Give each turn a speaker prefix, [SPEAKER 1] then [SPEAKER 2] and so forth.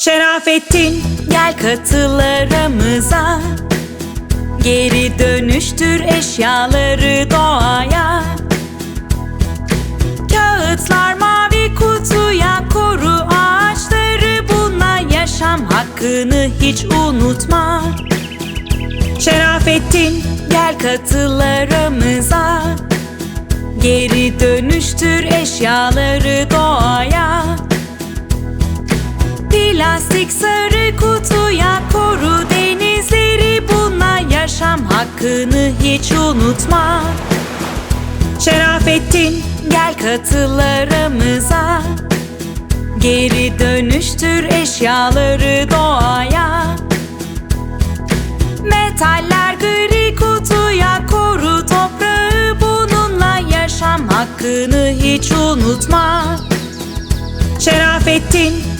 [SPEAKER 1] Şerafettin gel katıl aramıza Geri dönüştür eşyaları doğaya. Kağıtlar mavi kutuya koru ağaçları. Bununla yaşam hakkını hiç unutma. Şerafettin gel katıl aramıza Geri dönüştür eşyaları doğaya Plastik sarı kutuya koru denizleri Bununla yaşam hakkını hiç unutma. Şerafettin gel katıl aramıza Geri dönüştür eşyaları doğaya. Metaller gri kutuya koru toprağı Bununla yaşam hakkını hiç unutma. Şerafettin